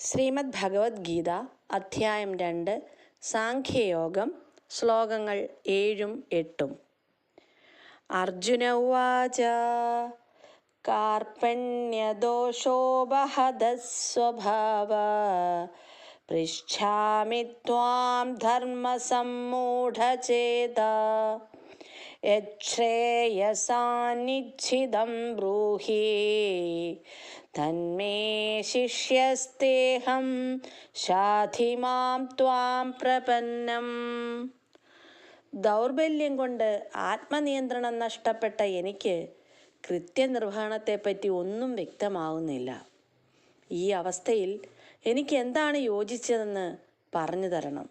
ശ്രീമദ് ഭഗവത്ഗീത അധ്യായം രണ്ട് സാഖ്യയോഗം ശ്ലോകങ്ങൾ ഏഴും എട്ടും. അർജുന ഉവാച കാർപ്പണ്യദോഷോപഹതസ്വഭാവ പൃച്ഛാമി ത്വാം ധർമ്മസമ്മൂഢചേത യച്ഛ്രേയസാന്നിച്ഛിദം ബ്രൂഹി തന്മേ ശിഷ്യസ്തേഹം ശാധി മാം ത്വാം പ്രപന്നം. ദൗർബല്യം കൊണ്ട് ആത്മനിയന്ത്രണം നഷ്ടപ്പെട്ട എനിക്ക് കൃത്യനിർവഹണത്തെപ്പറ്റി ഒന്നും വ്യക്തമാവുന്നില്ല. ഈ അവസ്ഥയിൽ എനിക്ക് എന്താണ് യോജിച്ചതെന്ന് പറഞ്ഞു തരണം.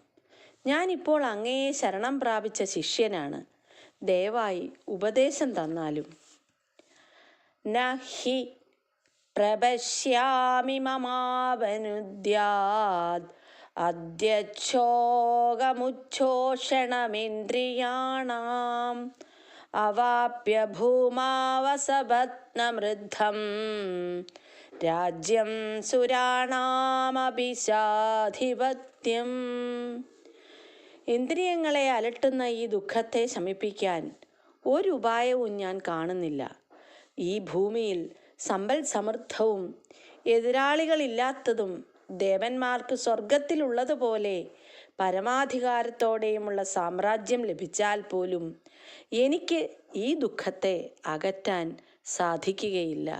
ഞാനിപ്പോൾ അങ്ങയെ ശരണം പ്രാപിച്ച ശിഷ്യനാണ്. ദയവായി ഉപദേശം തന്നാലും. നഹി പ്രപശ്യാമി മമാവനുദ്യാത്. അദ്യച്ഛോകമുച്ഛോഷണമിന്ദ്രിയാണാം അവാപ്യ ഭൂമാവസപത്നമൃദ്ധം. രാജ്യം സുരാണാമഭിശാധിപത്യം. ഇന്ദ്രിയങ്ങളെ അലട്ടുന്ന ഈ ദുഃഖത്തെ ശമിപ്പിക്കാൻ ഒരു ഉപായവും ഞാൻ കാണുന്നില്ല. ഈ ഭൂമിയിൽ സമ്പൽ സമൃദ്ധവും എതിരാളികളില്ലാത്തതും ദേവന്മാർക്ക് സ്വർഗത്തിലുള്ളതുപോലെ പരമാധികാരത്തോടെയുമുള്ള സാമ്രാജ്യം ലഭിച്ചാൽ പോലും എനിക്ക് ഈ ദുഃഖത്തെ അകറ്റാൻ സാധിക്കുകയില്ല.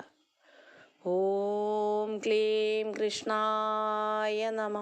ഓം ക്ലീം കൃഷ്ണായ നമ.